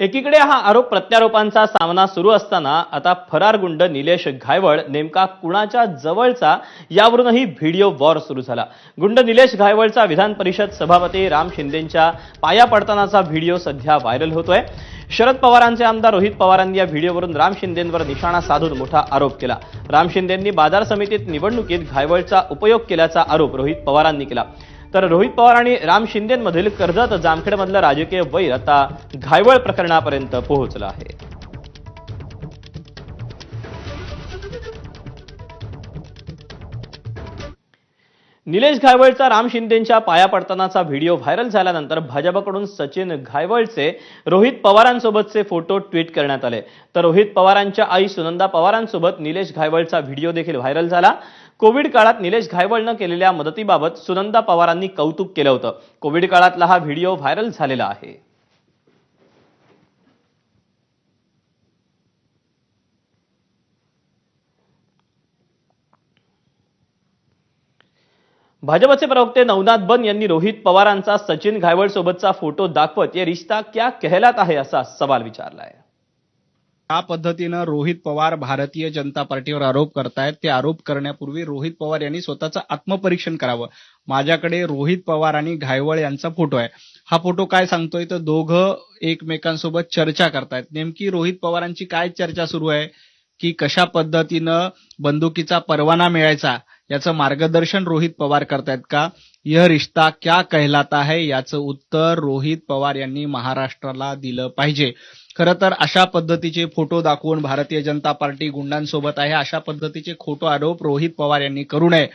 एकीकडे हा आरोप प्रत्यारोपांचा सामना सुरू असताना आता फरार गुंड निलेश घायवळ नेमका कुणाच्या जवळचा यावरूनही व्हिडिओ वॉर सुरू झाला. गुंड निलेश घायवळचा विधान परिषद सभापती राम शिंदेंच्या पाया पडतानाचा व्हिडिओ सध्या व्हायरल होतोय. शरद पवारांचे आमदार रोहित पवारांनी या व्हिडिओवरून राम शिंदेंवर निशाणा साधून मोठा आरोप केला. राम शिंदेंनी बाजार समितीत निवडणुकीत घायवळचा उपयोग केल्याचा आरोप रोहित पवारांनी केला. तर रोहित पवार आणि राम शिंदेमधील कर्जत जामखेडमधलं राजकीय वैर आता घायवळ प्रकरणापर्यंत पोहोचलं आहे. निलेश घायवळचा राम शिंदेंच्या पाया पडतानाचा व्हिडिओ व्हायरल झाल्यानंतर भाजपकडून सचिन घायवळचे रोहित पवारांसोबतचे फोटो ट्विट करण्यात आले. तर रोहित पवारांच्या आई सुनंदा पवारांसोबत निलेश घायवळचा व्हिडिओ देखील व्हायरल झाला. कोविड काळात निलेश घायवळनं केलेल्या मदतीबाबत सुनंदा पवारांनी कौतुक केलं होतं. कोविड काळातला हा व्हिडिओ व्हायरल झालेला आहे. भाजपचे प्रवक्ते नवनाथ बन यांनी रोहित पवारांचा सचिन घायवळ सोबतचा फोटो दाखवत ये रिश्ता क्या कहलात आहे असा सवाल विचारलाय. ज्या पद्धतीनं रोहित पवार भारतीय जनता पार्टीवर आरोप करतायत ते आरोप करण्यापूर्वी रोहित पवार यांनी स्वतःचं आत्मपरीक्षण करावं. माझ्याकडे रोहित पवार आणि घायवळ यांचा फोटो आहे. हा फोटो काय सांगतोय? तर दोघं एकमेकांसोबत चर्चा करतायत. नेमकी रोहित पवारांची काय चर्चा सुरू आहे? की कशा पद्धतीनं बंदुकीचा परवाना मिळायचा? याचं मार्गदर्शन रोहित पवार करतायत का? यह रिश्ता क्या कहलाता है याचं उत्तर रोहित पवार यांनी महाराष्ट्राला दिलं पाहिजे. खरं तर अशा पद्धतीचे फोटो दाखवून भारतीय जनता पार्टी गुंडांसोबत आहे. अशा पद्धतीचे खोटो आरोप रोहित पवार यांनी करू नये.